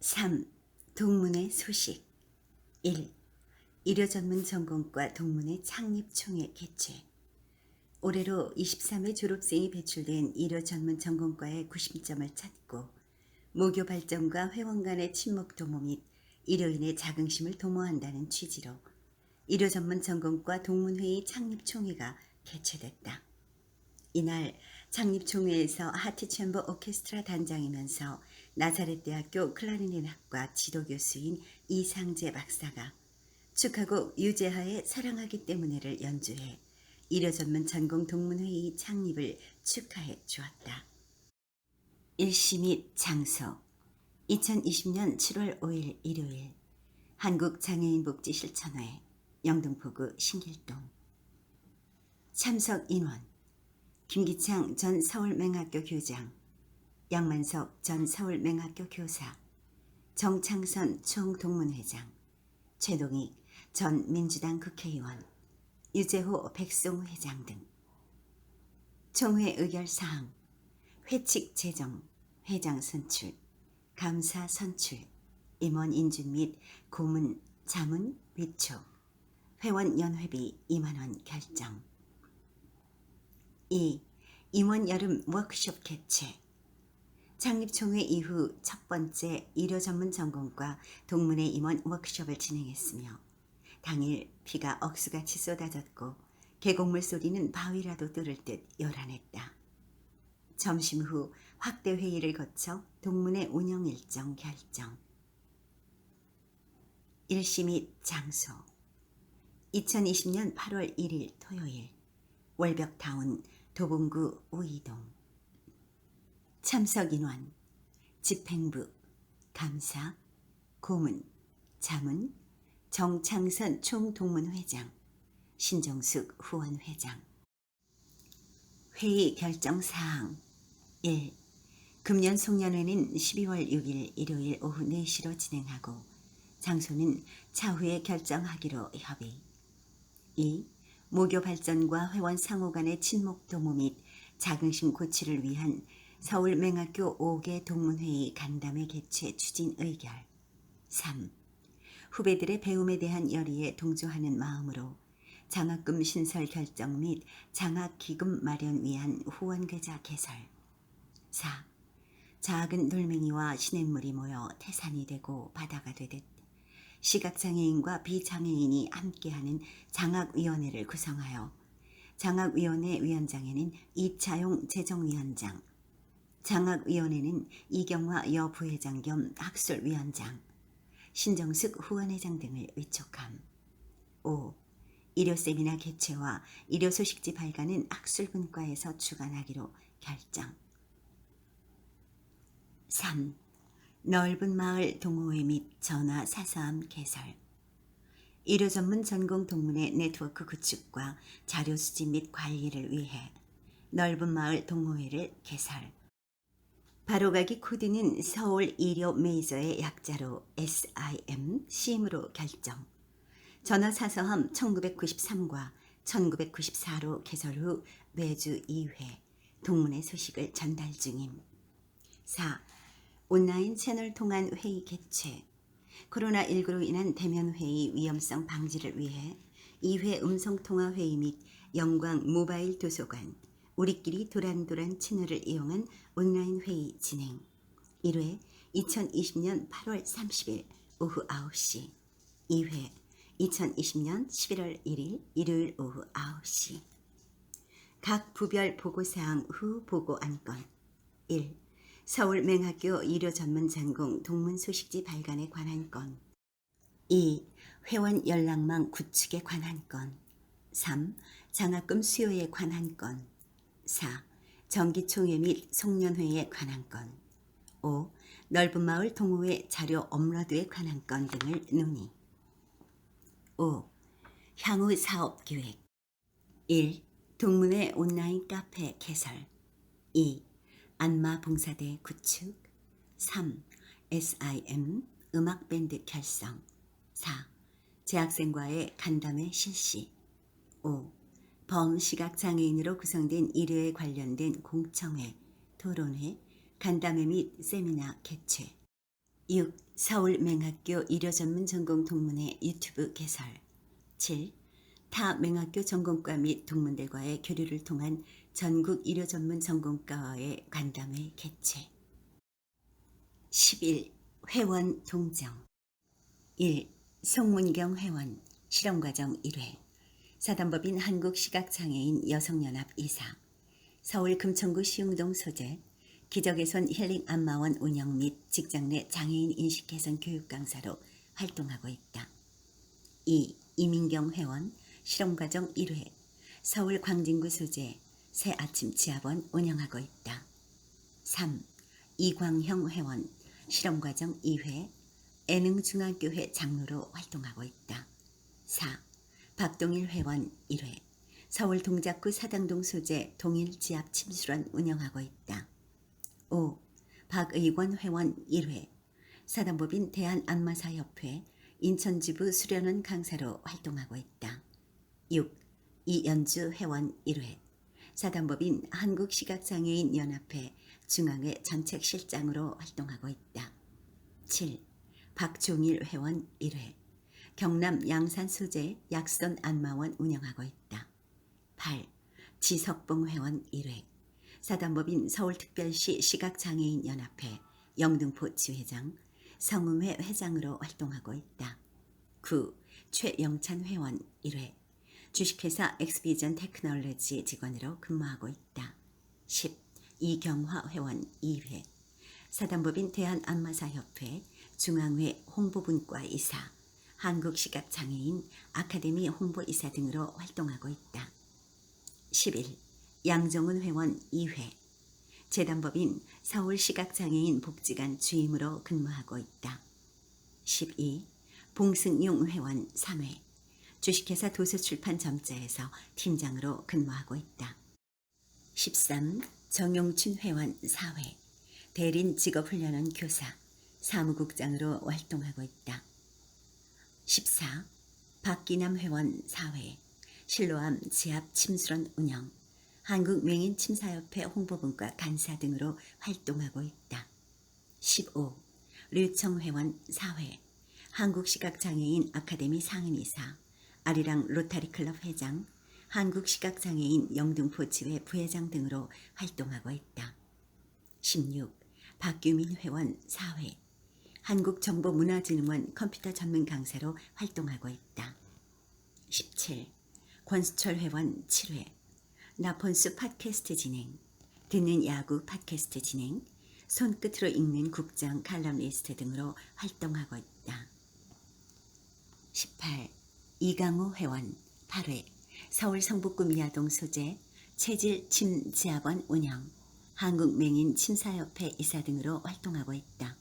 3. 동문회 소식 1. 의료전문 전공과 동문회 창립총회 개최 올해로 23회 졸업생이 배출된 의료전문 전공과의 구심점을 찾고 모교 발전과 회원 간의 친목 도모 및 의료인의 자긍심을 도모한다는 취지로 의료전문 전공과 동문회의 창립총회가 개최됐다. 이날 창립총회에서 하트챔버 오케스트라 단장이면서 나사렛 대학교 클라리넷 학과 지도 교수인 이상재 박사가 축하곡 유재하의 사랑하기 때문에를 연주해 의료전문 전공 동문회의 창립을 축하해 주었다. 일시 및 장소. 2020년 7월 5일 일요일. 한국장애인복지실천회 영등포구 신길동. 참석 인원. 김기창 전 서울맹학교 교장, 양만석 전 서울맹학교 교사, 정창선 총동문회장, 최동익 전 민주당 국회의원, 유재호 백송 회장 등. 총회 의결사항, 회칙 제정, 회장 선출, 감사 선출, 임원 인준 및 고문, 자문, 위촉, 회원 연회비 2만원 결정. 2. 임원 여름 워크숍 개최 창립총회 이후 첫 번째 의료 전문 전공과 동문회 임원 워크숍을 진행했으며 당일 비가 억수같이 쏟아졌고 계곡물 소리는 바위라도 뚫을 듯 요란했다. 점심 후 확대 회의를 거쳐 동문회 운영 일정 결정. 일시 및 장소 2020년 8월 1일 토요일 월벽타운 도봉구 우이동 참석 인원 집행부 감사 고문 자문 정창선 총동문회장 신정숙 후원회장 회의 결정사항 1. 금년 송년회는 12월 6일 일요일 오후 4시로 진행하고 장소는 차후에 결정하기로 협의 2. 모교 발전과 회원 상호 간의 친목 도모 및 자긍심 고취를 위한 서울 맹학교 5개 동문회의 간담회 개최 추진 의결 3. 후배들의 배움에 대한 열의에 동조하는 마음으로 장학금 신설 결정 및 장학기금 마련 위한 후원계좌 개설 4. 작은 돌멩이와 시냇물이 모여 태산이 되고 바다가 되듯 시각장애인과 비장애인이 함께하는 장학위원회를 구성하여 장학위원회 위원장에는 이차용 재정위원장, 장학위원회는 이경화 여부회장 겸 학술위원장, 신정숙 후원회장 등을 위촉함. 5. 의료세미나 개최와 의료소식지 발간은 학술분과에서 주관하기로 결정. 3. 넓은 마을 동호회 및 전화 사서함 개설 의료 전문 전공 동문회 네트워크 구축과 자료 수집 및 관리를 위해 넓은 마을 동호회를 개설 바로가기 코드는 서울 의료 메이저의 약자로 SIM, CM으로 결정. 전화 사서함 1993과 1994로 개설 후 매주 2회 동문회 소식을 전달 중임. 4. 온라인 채널 통한 회의 개최, 코로나19로 인한 대면 회의 위험성 방지를 위해 2회 음성통화 회의 및 영광 모바일 도서관, 우리끼리 도란도란 채널을 이용한 온라인 회의 진행. 1회 2020년 8월 30일 오후 9시, 2회 2020년 11월 1일 일요일 오후 9시. 각 부별 보고사항 후 보고 안건 1. 서울 맹학교 의료 전문 전공 동문 소식지 발간에 관한 건 2. 회원 연락망 구축에 관한 건 3. 장학금 수요에 관한 건 4. 정기총회 및 송년회에 관한 건 5. 넓은 마을 동호회 자료 업로드에 관한 건 등을 논의 5. 향후 사업 계획 1. 동문회 온라인 카페 개설 2. 안마 봉사대 구축 3. SIM 음악밴드 결성 4. 재학생과의 간담회 실시 5. 범시각장애인으로 구성된 일요에 관련된 공청회, 토론회, 간담회 및 세미나 개최 6. 서울맹학교 일요전문 전공 동문회 유튜브 개설 7. 타 맹학교 전공과 및 동문들과의 교류를 통한 전국 일요전문 전공과의 간담회 개최 11. 회원 동정 1. 송문경 회원 실험과정 1회 사단법인 한국시각장애인 여성연합 이사 서울 금천구 시흥동 소재 기적의 손 힐링 안마원 운영 및 직장 내 장애인 인식 개선 교육 강사로 활동하고 있다. 2. 이민경 회원 실험과정 1회 서울 광진구 소재 새 아침 지하원 운영하고 있다. 3. 이광형 회원 실험과정 2회 애능중학교회 장로로 활동하고 있다. 4. 박동일 회원 1회 서울 동작구 사당동 소재 동일 지압 침수원 운영하고 있다. 5. 박의권 회원 1회 사단법인 대한안마사협회 인천지부 수련원 강사로 활동하고 있다. 6. 이연주 회원 1회 사단법인 한국시각장애인 연합회 중앙회 전책실장으로 활동하고 있다. 7. 박종일 회원 1회 경남 양산 소재 약선 안마원 운영하고 있다. 8. 지석봉 회원 1회 사단법인 서울특별시 시각장애인 연합회 영등포 지회장 성음회 회장으로 활동하고 있다. 9. 최영찬 회원 1회 주식회사 엑스비전 테크놀로지 직원으로 근무하고 있다. 10. 이경화 회원 2회 사단법인 대한안마사협회 중앙회 홍보분과 이사 한국시각장애인 아카데미 홍보이사 등으로 활동하고 있다. 11. 양정은 회원 2회 재단법인 서울시각장애인 복지관 주임으로 근무하고 있다. 12. 봉승용 회원 3회 주식회사 도서출판 점자에서 팀장으로 근무하고 있다. 13. 정용춘 회원 4회 대린 직업훈련원 교사 사무국장으로 활동하고 있다. 14. 박기남 회원 4회 실로암 지압 침수론 운영 한국맹인 침사협회 홍보분과 간사 등으로 활동하고 있다. 15. 류청 회원 4회 한국시각장애인 아카데미 상임이사 아리랑 로타리클럽 회장 한국시각장애인 영등포 지회 부회장 등으로 활동하고 있다. 16. 박규민 회원 4회 한국정보문화진흥원 컴퓨터 전문 강사로 활동하고 있다. 17. 권수철 회원 7회 나폰수 팟캐스트 진행 듣는 야구 팟캐스트 진행 손끝으로 읽는 국장 칼럼 리스트 등으로 활동하고 있다. 18. 이강호 회원 8회 서울 성북구 미아동 소재 체질 침지압원 운영 한국맹인 침사협회 이사 등으로 활동하고 있다.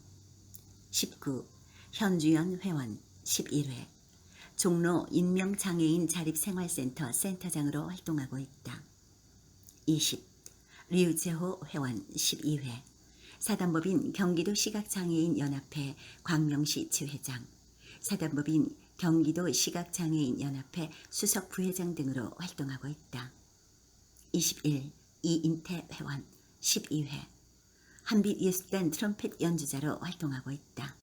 19. 현주연 회원 11회 종로 인명장애인 자립생활센터 센터장으로 활동하고 있다. 20. 류재호 회원 12회 사단법인 경기도 시각장애인 연합회 광명시 지회장 사단법인 경기도 시각장애인 연합회 수석 부회장 등으로 활동하고 있다. 21. 이인태 회원 12회 한빛 예술단 트럼펫 연주자로 활동하고 있다.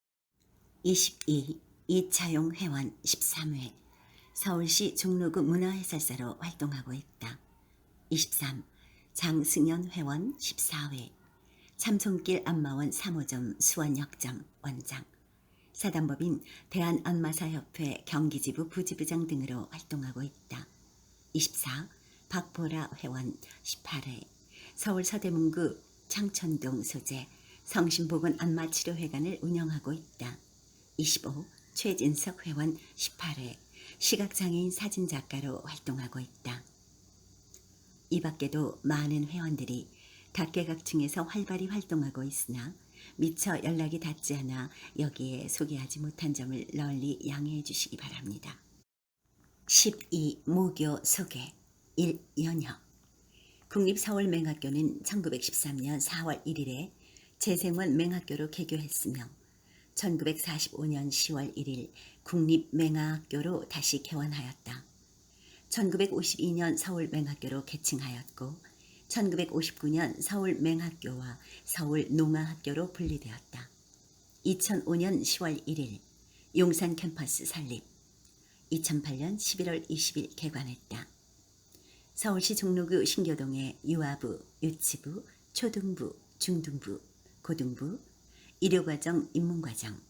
22. 이차용 회원 13회 서울시 종로구 문화해설사로 활동하고 있다. 23. 장승연 회원 14회 참손길 안마원 3호점 수원역점 원장 사단법인 대한안마사협회 경기지부 부지부장 등으로 활동하고 있다. 24. 박보라 회원 18회 서울 서대문구 창천동 소재 성심보건 안마치료회관을 운영하고 있다. 25. 최진석 회원 18회 시각장애인 사진작가로 활동하고 있다. 이 밖에도 많은 회원들이 각계각층에서 활발히 활동하고 있으나 미처 연락이 닿지 않아 여기에 소개하지 못한 점을 널리 양해해 주시기 바랍니다. 12. 모교 소개 1. 연혁 국립서울맹학교는 1913년 4월 1일에 재생원 맹학교로 개교했으며 1945년 10월 1일 국립맹학교로 다시 개원하였다. 1952년 서울맹학교로 개칭하였고 1959년 서울맹학교와 서울농아학교로 분리되었다. 2005년 10월 1일 용산 캠퍼스 설립 2008년 11월 20일 개관했다. 서울시 종로구 신교동에 유아부, 유치부, 초등부, 중등부, 고등부, 의료과정, 입문과정,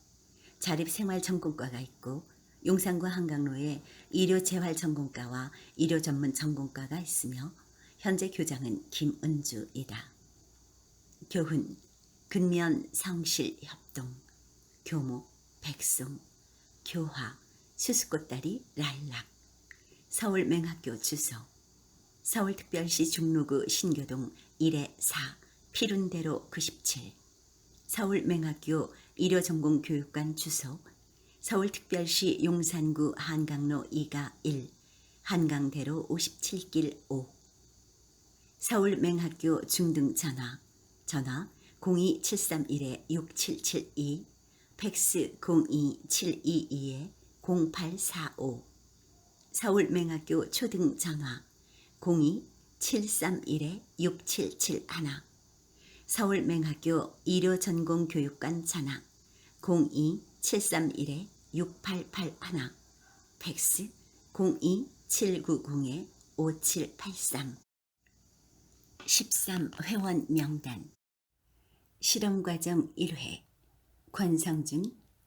자립생활전공과가 있고 용산구 한강로에 의료재활전공과와 의료전문전공과가 있으며 현재 교장은 김은주이다. 교훈, 근면 성실 협동, 교목, 백송, 교화, 수수꽃다리, 라일락, 서울 맹학교 주소, 서울특별시 중로구 신교동 1의 4, 피룬대로 97, 서울 맹학교 의료전공교육관 주소, 서울특별시 용산구 한강로 2가 1, 한강대로 57길 5, 서울 맹학교 중등 전화, 전화 02731-6772, 팩스 02722-0845, 서울 맹학교 초등 전화 02-731-6771, 서울 맹학교 의료전공교육관 전화 02-731-6881, 팩스 02-790-5783 13 회원 명단. 실험과정 1회. 권성준,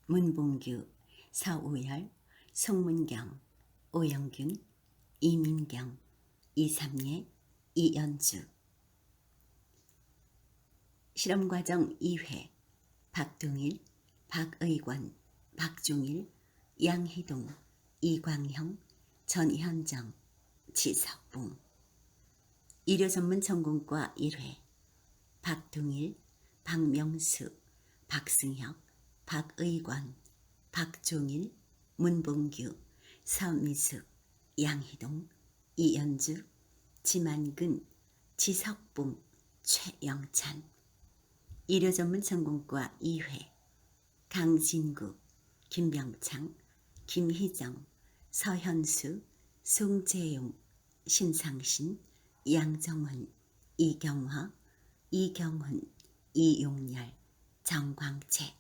문봉규, 서우열, 송문경, 오영균, 이민경, 이삼예, 이연주 실험과정 2회 박동일, 박의권, 박종일, 양희동, 이광형, 전현정, 지석봉. 의료전문 전공과 1회 박동일, 박명수, 박승혁, 박의권, 박종일, 문봉규, 서미숙, 양희동, 이연주, 지만근, 지석봉, 최영찬. 의료전문 전공과 2회 강진구, 김병창, 김희정, 서현수, 송재용, 신상신, 양정훈, 이경화, 이경훈, 이용열, 정광채.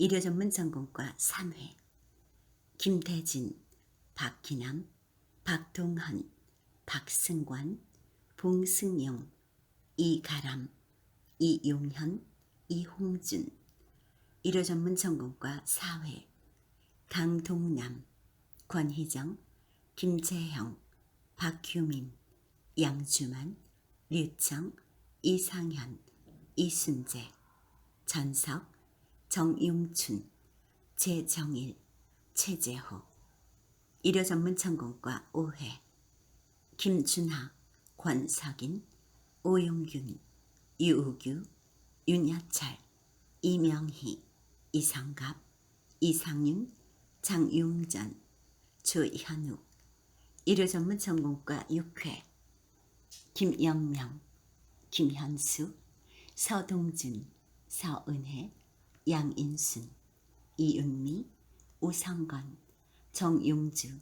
의료전문 전공과 3회 김태진, 박기남, 박동헌, 박승관, 봉승용, 이가람, 이용현, 이홍준. 의료전문 전공과 4회. 강동남, 권희정, 김재형, 박규민, 양주만, 류청, 이상현, 이순재, 전석, 정용춘, 최정일, 최재호 의료전문 전공과 5회 김준하, 권석인, 오용균, 유우규, 윤여철, 이명희, 이성갑, 이상윤, 장용전, 조현욱. 의료전문 전공과 6회. 김영명, 김현수, 서동준, 서은혜, 양인순, 이은미, 우성건, 정용주,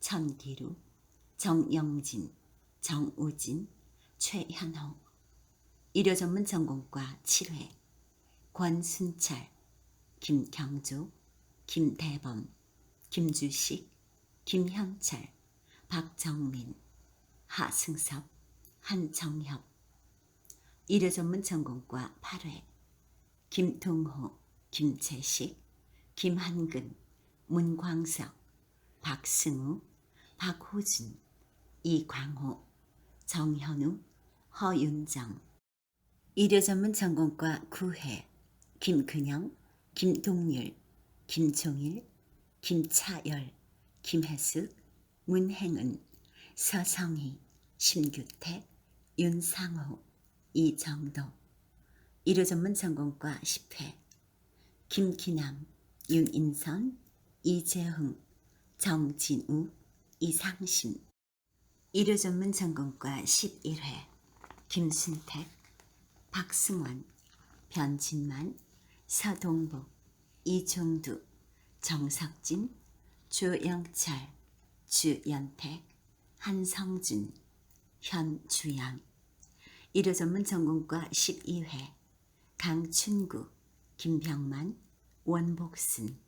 천기루, 정영진, 정우진, 최현호 의료전문 전공과 7회 권순철, 김경조, 김대범, 김주식, 김현철, 박정민, 하승섭, 한정협. 의료전문 전공과 8회. 김동호, 김채식, 김한근, 문광석, 박승우, 박호준, 이광호, 정현우, 허윤정. 의료전문 전공과 9회 김근영, 김동률, 김종일, 김차열, 김혜숙, 문행은, 서성희, 심규택, 윤상호, 이정도. 의료전문 전공과 10회 김기남, 윤인선, 이재흥, 정진우, 이상신 의료전문 전공과 11회 김순택, 박승원, 변진만, 서동복, 이종두, 정석진, 조영철, 주연택, 한성준, 현주연 의료전문 전공과 12회 강춘구, 김병만, 원복순,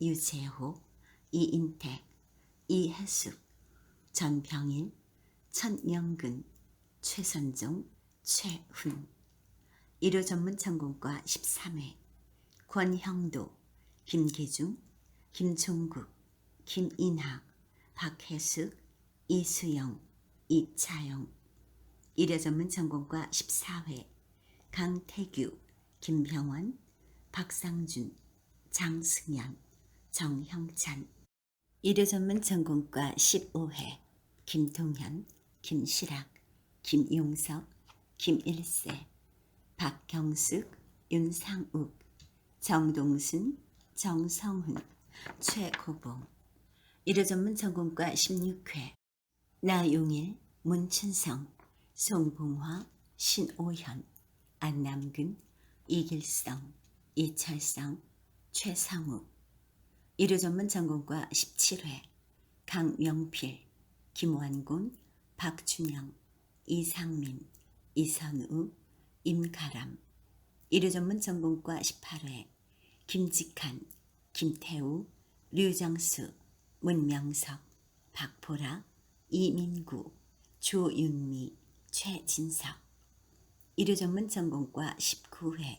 유재호, 이인택, 이혜숙, 전병일, 천영근, 최선종, 최훈. 의료 전문 전공과 13회 권형도, 김기중, 김종국, 김인학, 박혜숙, 이수영, 이차영. 의료 전문 전공과 14회 강태규, 김병원, 박상준, 장승현, 정형찬 의료 전문 전공과 15회 김동현, 김시락, 김용석, 김일세, 박경숙, 윤상욱, 정동순, 정성훈, 최고봉. 의료 전문 전공과 16회 나용일, 문춘성, 송봉화, 신오현, 안남근, 이길성, 이철성, 최상욱 의료 전문 전공과 17회 강명필, 김완곤, 박준영, 이상민, 이선우, 임가람. 의료 전문 전공과 18회 김직한, 김태우, 류정수, 문명석, 박보라, 이민구, 조윤미, 최진석. 의료 전문 전공과 19회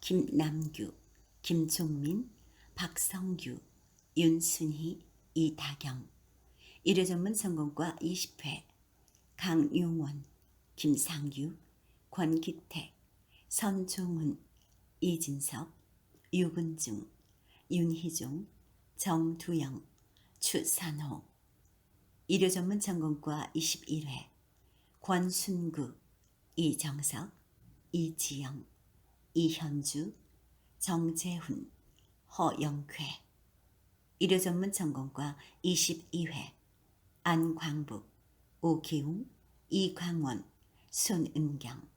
김남규, 김종민, 박성규, 윤순희, 이다경. 의료 전문 전공과 20회. 강용원, 김상규, 권기택, 선종훈, 이진석, 유근중, 윤희종, 정두영, 추산호. 의료 전문 전공과 21회. 권순구, 이정석, 이지영, 이현주, 정재훈, 허영쾌. 의료 전문 전공과 22회. 안광북, 오기웅, 이광원, 손은경.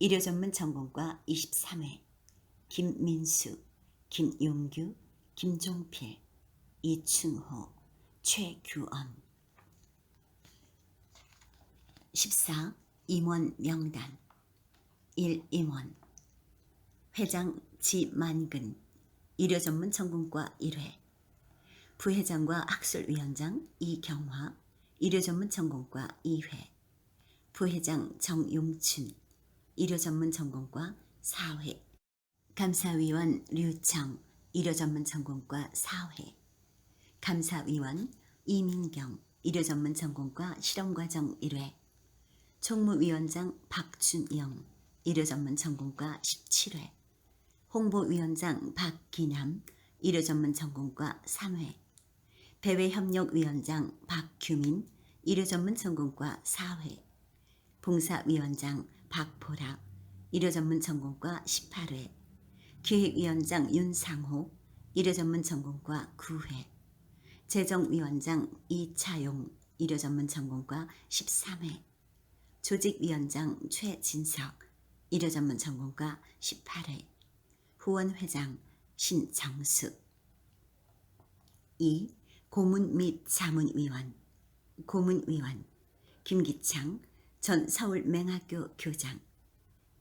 의료 전문 전공과 23회. 김민수, 김용규, 김종필, 이충호, 최규언 14. 임원 명단. 1. 임원. 회장 지만근 의료 전문 전공과 1회. 부회장과 학술위원장 이경화. 의료 전문 전공과 2회. 부회장 정용춘. 의료 전문 전공과 4회. 감사위원 류청. 의료 전문 전공과 4회. 감사위원 이민경. 의료 전문 전공과 실험과정 1회. 총무위원장 박준영. 의료 전문 전공과 17회 홍보위원장 박기남 의료 전문 전공과 3회 배외협력위원장 박규민 의료 전문 전공과 4회 봉사위원장 박보라 의료 전문 전공과 18회 기획위원장 윤상호 의료 전문 전공과 9회 재정위원장 이차용 의료 전문 전공과 13회 조직위원장 최진석 의료 전문 전공과 18회 후원회장 신정수 2. 고문 및 자문위원 고문위원 김기창 전 서울맹학교 교장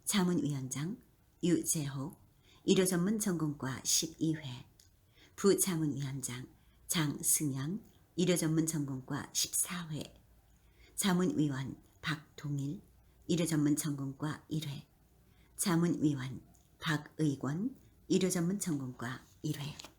자문위원장 유재호 의료 전문 전공과 12회 부자문위원장 장승현 의료 전문 전공과 14회 자문위원 박동일 의료 전문 전공과 1회 자문위원 박의권 의료 전문 전공과 1회